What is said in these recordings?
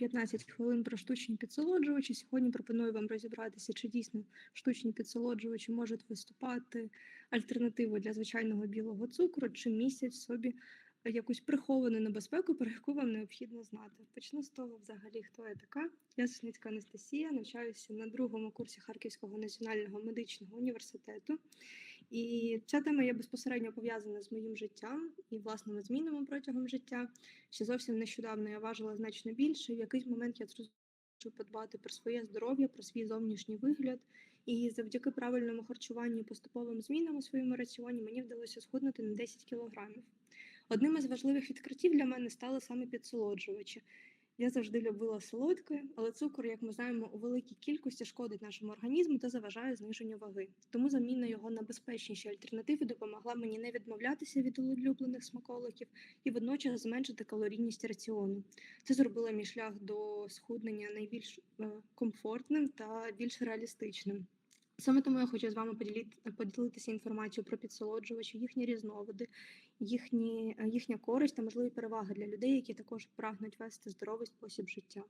15 хвилин про штучні підсолоджувачі. Сьогодні пропоную вам розібратися, чи дійсно штучні підсолоджувачі можуть виступати альтернативою для звичайного білого цукру, чи містять собі якусь приховану небезпеку, про яку вам необхідно знати. Почну з того, взагалі, хто я така. Я Сосницька Анастасія, навчаюся на другому курсі Харківського національного медичного університету. І ця тема є безпосередньо пов'язана з моїм життям і власними змінами протягом життя. Ще зовсім нещодавно я важила значно більше. В якийсь момент я зрозуміла, подбати про своє здоров'я, про свій зовнішній вигляд. І завдяки правильному харчуванню і поступовим змінам у своєму раціоні мені вдалося схуднути на 10 кілограмів. Одним із важливих відкриттів для мене стали саме підсолоджувачі. Я завжди любила солодке, але цукор, як ми знаємо, у великій кількості шкодить нашому організму та заважає зниженню ваги. Тому заміна його на безпечніші альтернативи допомогла мені не відмовлятися від улюблених смаколиків і водночас зменшити калорійність раціону. Це зробило мій шлях до схуднення найбільш е, комфортним та більш реалістичним. Саме тому я хочу з вами поділити, поділитися інформацією про підсолоджувачі, їхні різновиди, їхні, їхня користь та можливі переваги для людей, які також прагнуть вести здоровий спосіб життя.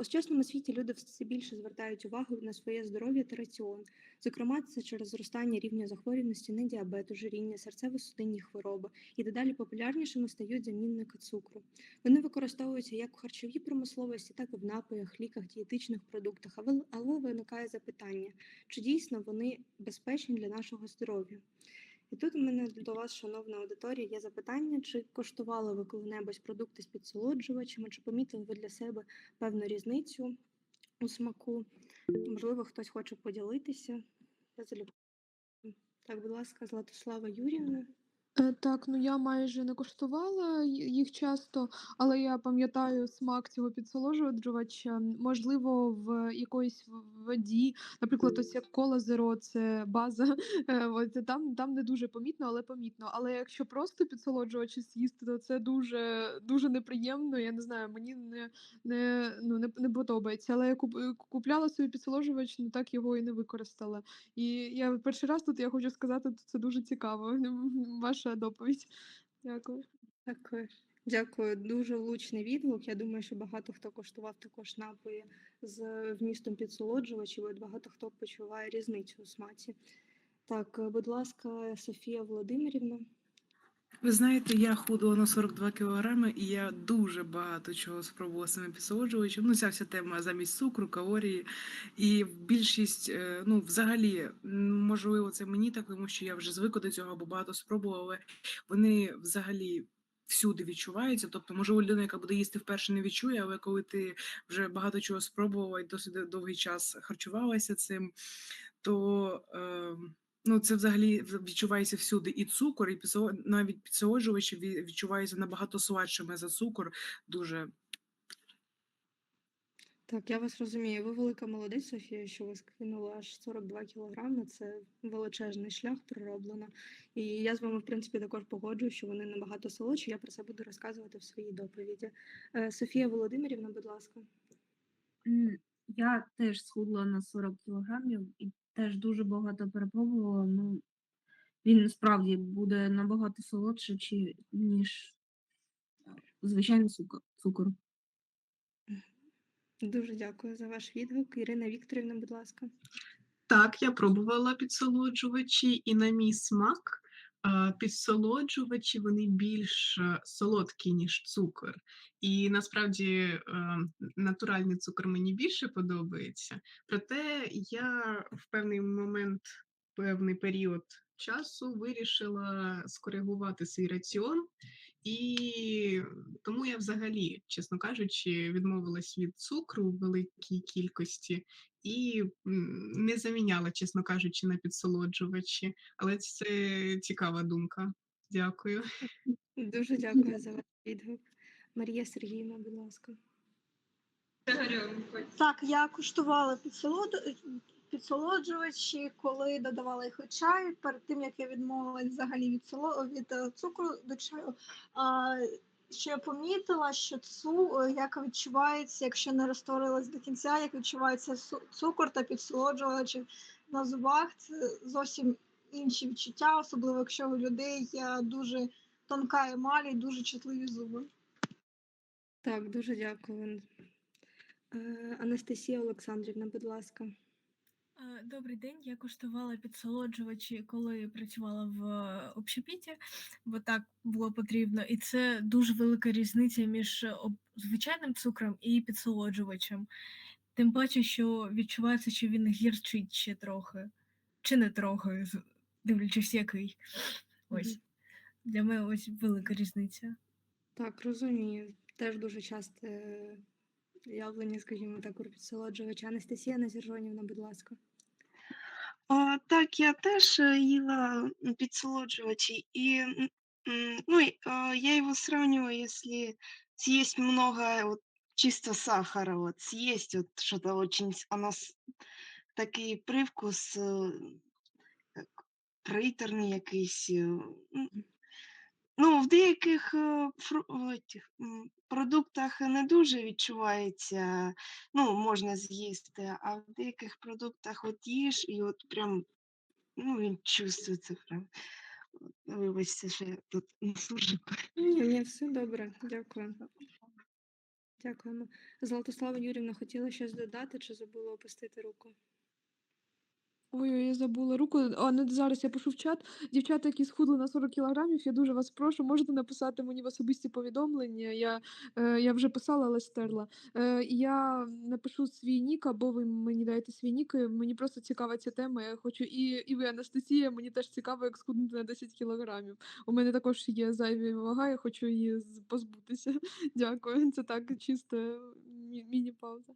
У сучасному світі люди все більше звертають увагу на своє здоров'я та раціон. Зокрема, це через зростання рівня захворюваності на діабет, ожиріння, серцево-судинні хвороби і дедалі популярнішими стають замінники цукру. Вони використовуються як в харчовій промисловості, так і в напоях, ліках, дієтичних продуктах. Але виникає запитання, чи дійсно вони безпечні для нашого здоров'я? І тут у мене до вас, шановна аудиторія, є запитання, чи коштували ви коли-небудь продукти з підсолоджувачами, чи помітили ви для себе певну різницю у смаку? Можливо, хтось хоче поділитися. Я залюбки. Так, будь ласка, Златослава Юрівна. Е, Так, ну я майже не коштувала їх часто, але я пам'ятаю смак цього підсолоджувача. Можливо, в якоїсь в- воді, наприклад, ось як кола зеро, це база. е, От там, там не дуже помітно, але помітно. Але якщо просто підсолоджувачі з'їсти, то це дуже дуже неприємно. Я не знаю, мені не, не, ну, не, не подобається. Але я куп, купляла собі підсолоджувач, ну так його і не використала. І я перший раз тут я хочу сказати, це дуже цікаво. Ваша доповідь. Дякую. Дякую. Дякую, дуже влучний відгук. Я думаю, що багато хто коштував також напої з вмістом підсолоджувачів, і багато хто почуває різницю у смаці. Так, будь ласка, Софія Володимирівна. Ви знаєте, я худла на 42 кілограми, і я дуже багато чого спробувала з цими підсолоджувачами. Ну, ця вся тема замість цукру, калорії. І більшість, е, ну, взагалі, можливо, це мені так, тому що я вже звикла до цього, бо багато спробувала, але вони взагалі. Всюди відчуваються, тобто, можливо, людина, яка буде їсти вперше, не відчує, але коли ти вже багато чого спробувала і досить довгий час харчувалася цим, то е, Ну, це взагалі відчувається всюди. І цукор, і підсоло... навіть підсолоджувачі ві- відчуваються набагато солодшими за цукор. Дуже Так, я вас розумію. Ви велика молодець, Софія, що ви скинули аж 42 кілограми. Це величезний шлях пророблено. І я з вами, в принципі, також погоджую, що вони набагато солодші. Я про це буду розказувати в своїй доповіді. Е, Софія Володимирівна, будь ласка. М, Я теж схудла на 40 кілограмів і теж дуже багато перепробувала. Ну, він справді буде набагато солодший, чи, ніж е, звичайний цукор. цукор. Дуже дякую за ваш відгук. Ірина Вікторівна, будь ласка. Так, я пробувала підсолоджувачі, і на мій смак підсолоджувачі вони більш е, солодкі, ніж цукор. І насправді е, натуральний цукор мені більше подобається. Проте я в певний момент, певний період часу вирішила скоригувати свій раціон, і тому я взагалі, чесно кажучи, відмовилась від цукру в великій кількості і не заміняла, чесно кажучи, на підсолоджувачі. Але це цікава думка. Дякую. Дуже дякую за ваш відгук. Марія Сергіївна, будь ласка. Так, я куштувала підсолод... підсолоджувачі, коли додавала їх у чай. Перед тим як я відмовилась взагалі від від е, цукру до чаю. Що я помітила, що цу е, як відчувається, якщо не розтворилась до кінця, як відчувається цукор та підсолоджувачі на зубах, це зовсім інші відчуття, особливо якщо у людей є дуже тонка емаль і дуже чутливі зуби. Так, дуже дякую. Е, Анастасія Олександрівна, будь ласка. Е, Добрий день. Я куштувала підсолоджувачі, коли працювала в е, общепіті, бо так було потрібно. І це дуже велика різниця між е, звичайним цукром і підсолоджувачем. Тим паче, що відчувається, що він гірчить ще трохи, чи не трохи, дивлячись який. Ось. Для мене ось велика різниця. Так, розумію. Теж дуже часте явлення, скажімо так, у підсолоджувача. Анастасія Назіржонівна, будь ласка. Так, я теж е, їла підсолоджувачі, м, ну, я его сравниваю, если съесть много вот чисто сахара, вот съесть вот что-то очень, с- оно с- такий привкус, е, як приторний якийсь. е. Ну, в деяких е, фру, продуктах не дуже відчувається, ну, можна з'їсти, а в деяких продуктах от їж і от прям ну, він чувствується прям. Вибачте, що я тут не суржику. Ні, ні, все добре, дякую. Дякуємо. Златослава Юрівна хотіла щось додати чи забула опустити руку? Ой, я забула руку. А не зараз я пишу в чат. Дівчата, які схудли на 40 кілограмів, я дуже вас прошу, можете написати мені в особисті повідомлення. Я, е, я вже писала, але стерла. Е, я напишу свій нік, або ви мені даєте свій нік. Мені просто цікава ця тема. Я хочу і, і ви, Анастасія, мені теж цікаво, як схуднути на 10 кілограмів. У мене також є зайві вага, я хочу її позбутися. Дякую. Це так чисто мі- міні-пауза.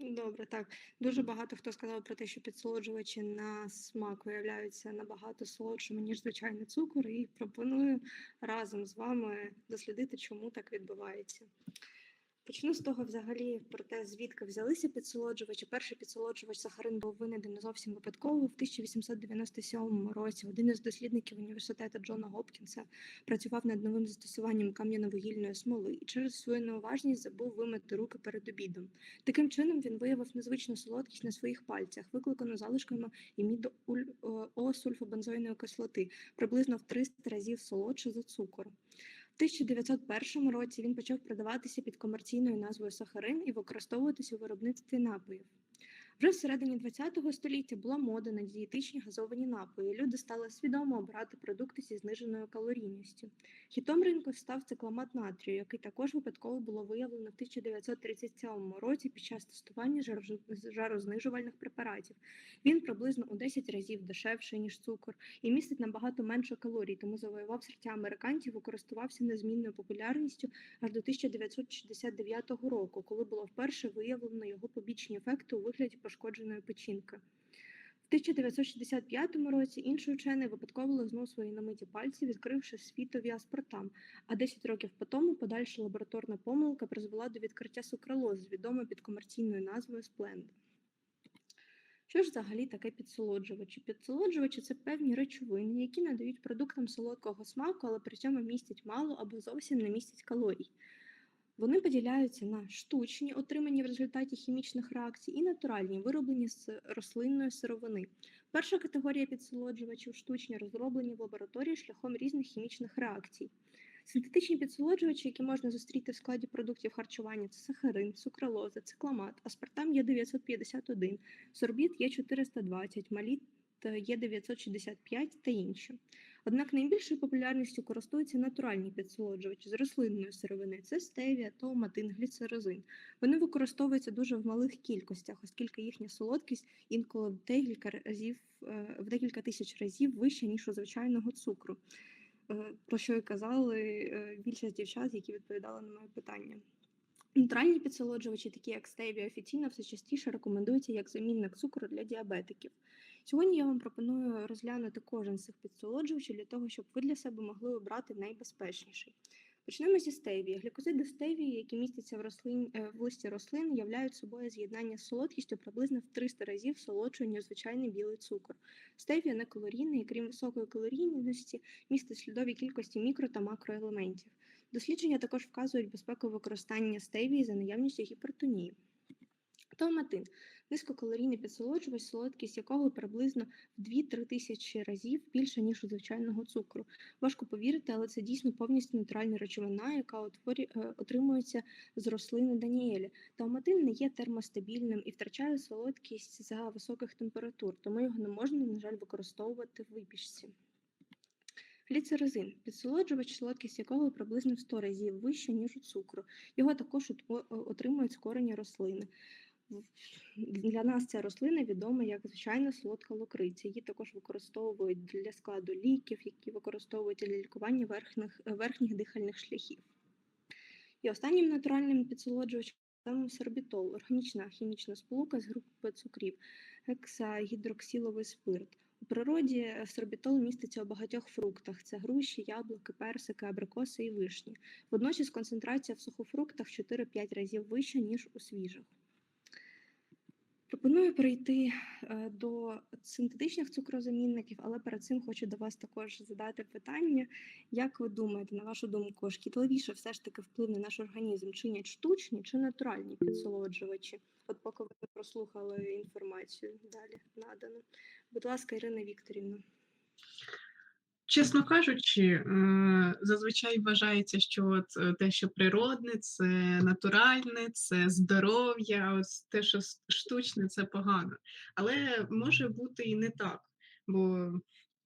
Добре, так. Дуже багато хто сказав про те, що підсолоджувачі на смак виявляються набагато солодшими, ніж звичайний цукор, і пропоную разом з вами дослідити, чому так відбувається. Почну з того, взагалі, про те, звідки взялися підсолоджувачі. Перший підсолоджувач сахарин був винайдений зовсім випадково в 1897 році. Один із дослідників університету Джона Гопкінса працював над новим застосуванням кам'яно-вугільної смоли і через свою неуважність забув вимити руки перед обідом. Таким чином він виявив незвичну солодкість на своїх пальцях, викликану залишками імідоосульфобензойної кислоти, приблизно в 300 разів солодше за цукор. В 1901 році він почав продаватися під комерційною назвою сахарин і використовуватися у виробництві напоїв. Вже всередині ХХ століття була мода на дієтичні газовані напої. Люди стали свідомо обирати продукти зі зниженою калорійністю. Хітом ринку став цикламат натрію, який також випадково було виявлено в 1937 році під час тестування жарознижувальних препаратів. Він приблизно у 10 разів дешевший, ніж цукор, і містить набагато менше калорій, тому завоював серця американців і користувався незмінною популярністю аж до 1969 року, коли було вперше виявлено його побічні ефекти у вигляді пошкодженої печінки. В 1965 році інший учений випадково лизнув свої намиті пальці, відкривши світові аспартам, а 10 років по тому подальша лабораторна помилка призвела до відкриття сукралози, відомої під комерційною назвою Splenda. Що ж взагалі таке підсолоджувачі? Підсолоджувачі це певні речовини, які надають продуктам солодкого смаку, але при цьому містять мало або зовсім не містять калорій. Вони поділяються на штучні, отримані в результаті хімічних реакцій, і натуральні, вироблені з рослинної сировини. Перша категорія підсолоджувачів штучні, розроблені в лабораторії шляхом різних хімічних реакцій. Синтетичні підсолоджувачі, які можна зустріти в складі продуктів харчування, це сахарин, сукралоза, цикламат, аспартам Є951, сорбіт Є420, маліт Є965 та інші. Однак найбільшою популярністю користуються натуральні підсолоджувачі з рослинної сировини це стевія, тоуматин, гліцерозин. Вони використовуються дуже в малих кількостях, оскільки їхня солодкість інколи в декілька разів е, в декілька тисяч разів вища, ніж у звичайного цукру. Е, Про що і казали е, більшість дівчат, які відповідали на моє питання. Натуральні підсолоджувачі, такі як стевія, офіційно все частіше рекомендуються як замінник цукру для діабетиків. Сьогодні я вам пропоную розглянути кожен з цих підсолоджувачів для того, щоб ви для себе могли обрати найбезпечніший. Почнемо зі стевії. Глікозиди стевії, які містяться в, рослин, е, в листі рослин, являють собою з'єднання з солодкістю приблизно в 300 разів солодшою, звичайний білий цукор. Стевія не калорійний і крім високої калорійності, містить слідові кількості мікро та макроелементів. Дослідження також вказують безпеку використання стевії за наявністю гіпертонії. Томатин низькокалорійний підсолоджувач, солодкість якого приблизно в 2-3 тисячі разів більше, ніж у звичайного цукру. Важко повірити, але це дійсно повністю натуральна речовина, яка утворі, е, отримується з рослини Даніелі. Томатин не є термостабільним і втрачає солодкість за високих температур, тому його не можна, на жаль, використовувати в випічці. Гліцеризин підсолоджувач, солодкість якого приблизно в 100 разів вища, ніж у цукру. Його також отримують з корення рослини. Для нас ця рослина відома як звичайна солодка локриця. Її також використовують для складу ліків, які використовують для лікування верхніх, верхніх дихальних шляхів. І останнім натуральним підсолоджувачем сорбітол, органічна хімічна сполука з групи цукрів, гексагідроксиловий спирт. У природі сорбітол міститься у багатьох фруктах: це груші, яблуки, персики, абрикоси і вишні. Водночас концентрація в сухофруктах 4-5 разів вища, ніж у свіжих. Пропоную перейти е, до синтетичних цукрозамінників, але перед цим хочу до вас також задати питання. Як ви думаєте, на вашу думку, шкідливіше все ж таки вплив на наш організм чинять штучні чи натуральні підсолоджувачі? От поки ви прослухали інформацію далі надану. Будь ласка, Ірина Вікторівна. Чесно кажучи, е, зазвичай вважається, що от е, те, що природне, це натуральне, це здоров'я, ось те, що штучне, це погано. Але може бути і не так. Бо,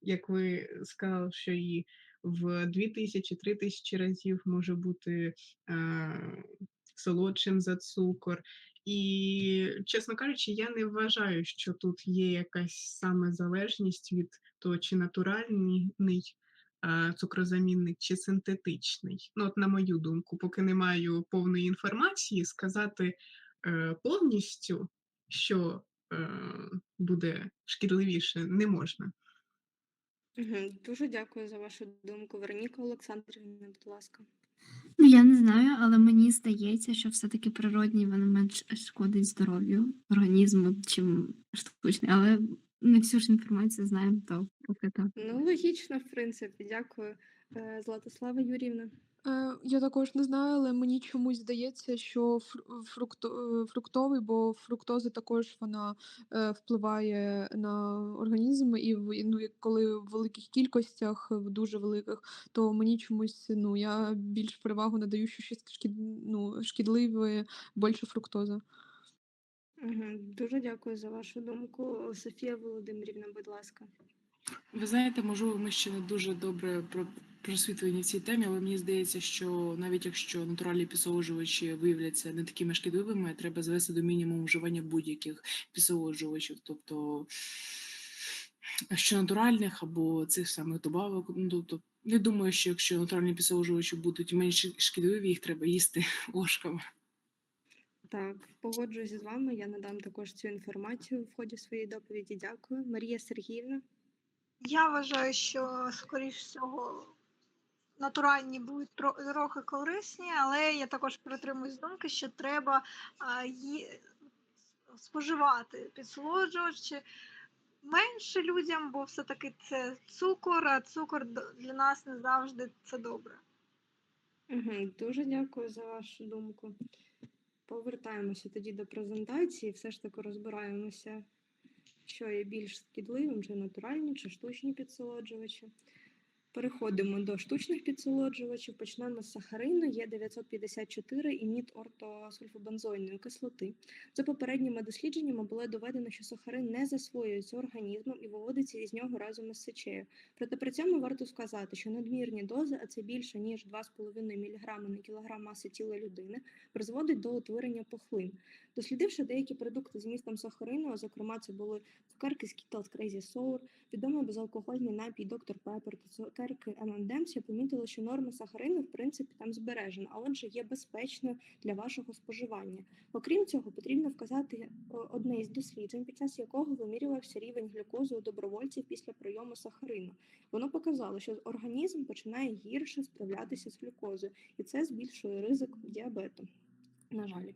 як ви сказали, що і в 2000-3000 разів може бути е, солодшим за цукор. І, чесно кажучи, я не вважаю, що тут є якась саме залежність від того, чи натуральний е, цукрозамінник, чи синтетичний. Ну, от на мою думку, поки не маю повної інформації, сказати е, повністю, що е, буде шкідливіше, не можна. Дуже дякую за вашу думку. Вероніка Олександрівна, будь ласка. Ну, я не знаю, але мені здається, що все-таки природній воно менш шкодить здоров'ю організму, чим штучний. Але не всю ж інформацію знаємо, то поки так. Ну, логічно, в принципі, дякую. Е, Златослава Юрівна. Е, я також не знаю, але мені чомусь здається, що фру- фрукто, е, фруктовий, бо фруктоза також вона е, впливає на організм, і в ну, як коли в великих кількостях, в дуже великих, то мені чомусь ну я більш перевагу надаю, що щось шкід, ну, шкідливе, більше фруктоза. Дуже дякую за вашу думку. Софія Володимирівна, будь ласка. Ви знаєте, можливо, ми ще не дуже добре про- просвітлені в цій темі, але мені здається, що навіть якщо натуральні підсолоджувачі виявляться не такими шкідливими, треба звести до мінімуму вживання будь-яких підсолоджувачів, тобто що натуральних або цих самих добавок. Ну, тобто, не думаю, що якщо натуральні підсолоджувачі будуть менш шкідливі, їх треба їсти ложками. Так, погоджуюсь з вами. Я надам також цю інформацію в ході своєї доповіді. Дякую. Марія Сергіївна. Я вважаю, що, скоріш всього, натуральні будуть трохи корисні, але я також притримуюсь думки, що треба а, ї- споживати підсолоджувачі менше людям, бо все-таки це цукор, а цукор для нас не завжди це добре. Дуже дякую за вашу думку. Повертаємося тоді до презентації. Все ж таки розбираємося, що є більш шкідливим, чи натуральні, чи штучні підсолоджувачі. Переходимо до штучних підсолоджувачів. Почнемо з сахарину Є954 і мід ортосульфобензойної кислоти. За попередніми дослідженнями було доведено, що сахарин не засвоюється організмом і виводиться із нього разом із сечею. Проте при цьому варто сказати, що надмірні дози, а це більше ніж 2,5 мг на кілограм маси тіла людини, призводить до утворення пухлин. Дослідивши деякі продукти з містом сахарину, зокрема це були цукерки Skittles Crazy Sour, відомий безалкогольний напій Dr. Pepper та цукерки M&M's, я помітила, що норма сахарину в принципі там збережена, а отже є безпечною для вашого споживання. Окрім цього, потрібно вказати одне із досліджень, під час якого вимірювався рівень глюкози у добровольців після прийому сахарину. Воно показало, що організм починає гірше справлятися з глюкозою, і це збільшує ризик діабету. На жаль.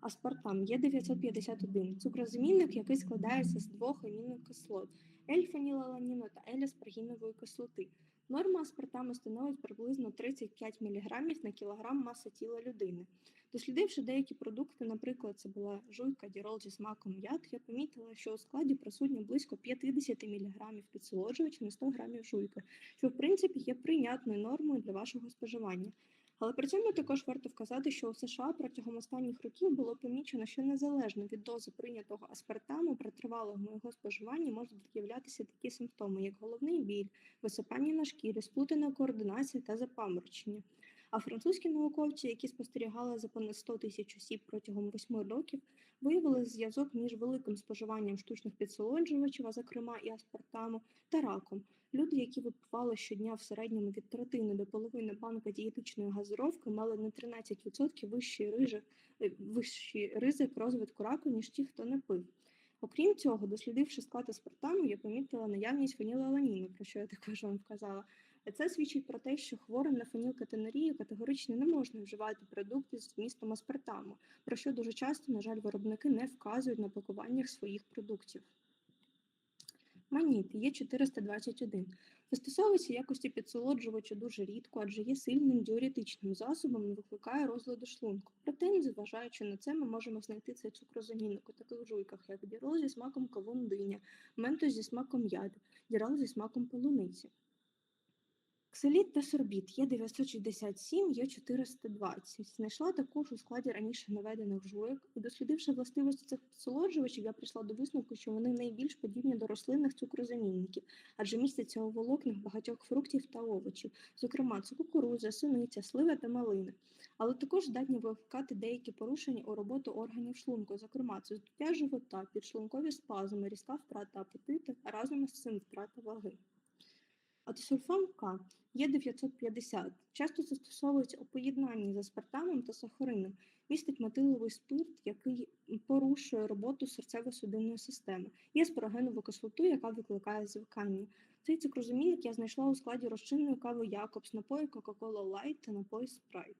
Аспартам є 951 цукрозамінник, який складається з двох амінокислот L-фенілаланіну та L-аспаргінової кислоти. Норма аспартаму становить приблизно 35 мг на кілограм маси тіла людини. Дослідивши деякі продукти, наприклад, це була жуйка дірол зі смаком яд, я помітила, що у складі присутньо близько 50 мг підсолоджувача на 100 г жуйки, що в принципі є прийнятною нормою для вашого споживання. Але при цьому також варто вказати, що у США протягом останніх років було помічено, що незалежно від дози прийнятого аспартаму при тривалому його споживанні можуть з'являтися такі симптоми, як головний біль, висипання на шкірі, сплутана координація та запаморочення. А французькі науковці, які спостерігали за понад 100 тисяч осіб протягом 8 років, виявили зв'язок між великим споживанням штучних підсолоджувачів, а зокрема і аспартаму, та раком. Люди, які випивали щодня в середньому від третини до половини банка дієтичної газировки, мали на 13% вищий ризик, е, вищий ризик розвитку раку, ніж ті, хто не пив. Окрім цього, дослідивши склад аспартаму, я помітила наявність фенілаланіну, про що я також вам вказала. Це свідчить про те, що хворим на фенілкетонурію категорично не можна вживати продукти з вмістом аспартаму, про що дуже часто, на жаль, виробники не вказують на пакуваннях своїх продуктів. Маніт є 421. Застосовується в якості підсолоджувача дуже рідко, адже є сильним діуретичним засобом і викликає розлади шлунку. Проте, незважаючи на це, ми можемо знайти цей цукрозамінник у таких жуйках, як дірол зі смаком кавун диня, ментос зі смаком яди, дірол зі смаком полуниці. Кселіт та сорбіт є 967, є 420. Знайшла також у складі раніше наведених жуйок. І дослідивши властивості цих підсолоджувачів, я прийшла до висновку, що вони найбільш подібні до рослинних цукрозамінників, адже містяться у волокнах багатьох фруктів та овочів, зокрема це кукурудза, суниця, слива та малина. Але також здатні викликати деякі порушення у роботу органів шлунку, зокрема це здуття живота, підшлункові спазми, різка втрата апетиту, а разом із цим втрата ваги. Атосульфам К є 950. Часто застосовується у поєднанні з аспартамом та сахарином. Містить метиловий спирт, який порушує роботу серцево-судинної системи. Є спорогенову кислоту, яка викликає звикання. Цей цукрозамінник я знайшла у складі розчинної кави Якобс, напої Coca-Cola Light та напої Sprite.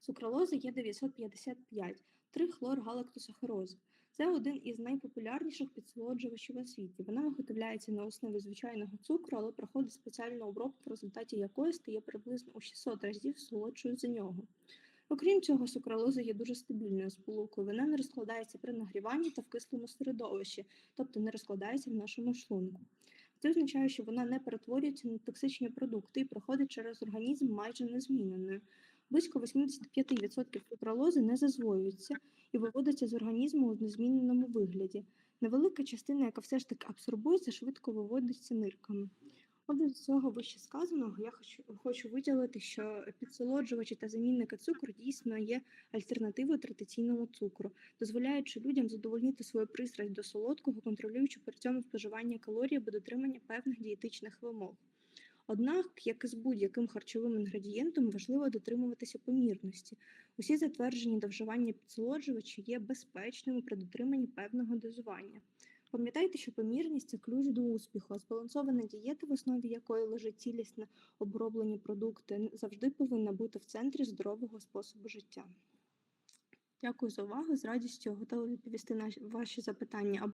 Сукралоза є 955, 3 галактосахарози. Це один із найпопулярніших підсолоджувачів у світі. Вона виготовляється на основі звичайного цукру, але проходить спеціальну обробку, в результаті якої стає приблизно у 600 разів солодшою за нього. Окрім цього, сукралоза є дуже стабільною сполукою. Вона не розкладається при нагріванні та в кислому середовищі, тобто не розкладається в нашому шлунку. Це означає, що вона не перетворюється на токсичні продукти і проходить через організм майже незміненою. Близько 85% сукралози не засвоюється і виводиться з організму у незміненому вигляді. Невелика частина, яка все ж таки абсорбується, швидко виводиться нирками. Отже, з цього вище сказаного я хочу, хочу виділити, що підсолоджувачі та замінники цукру дійсно є альтернативою традиційному цукру, дозволяючи людям задовольнити свою пристрасть до солодкого, контролюючи при цьому споживання калорій або дотримання певних дієтичних вимог. Однак, як і з будь-яким харчовим інгредієнтом, важливо дотримуватися помірності. Усі затверджені до вживання підсолоджувачі є безпечними при дотриманні певного дозування. Пам'ятайте, що помірність це ключ до успіху, а збалансована дієта, в основі якої лежить цілісне оброблені продукти, завжди повинна бути в центрі здорового способу життя. Дякую за увагу. З радістю готова відповісти на ваші запитання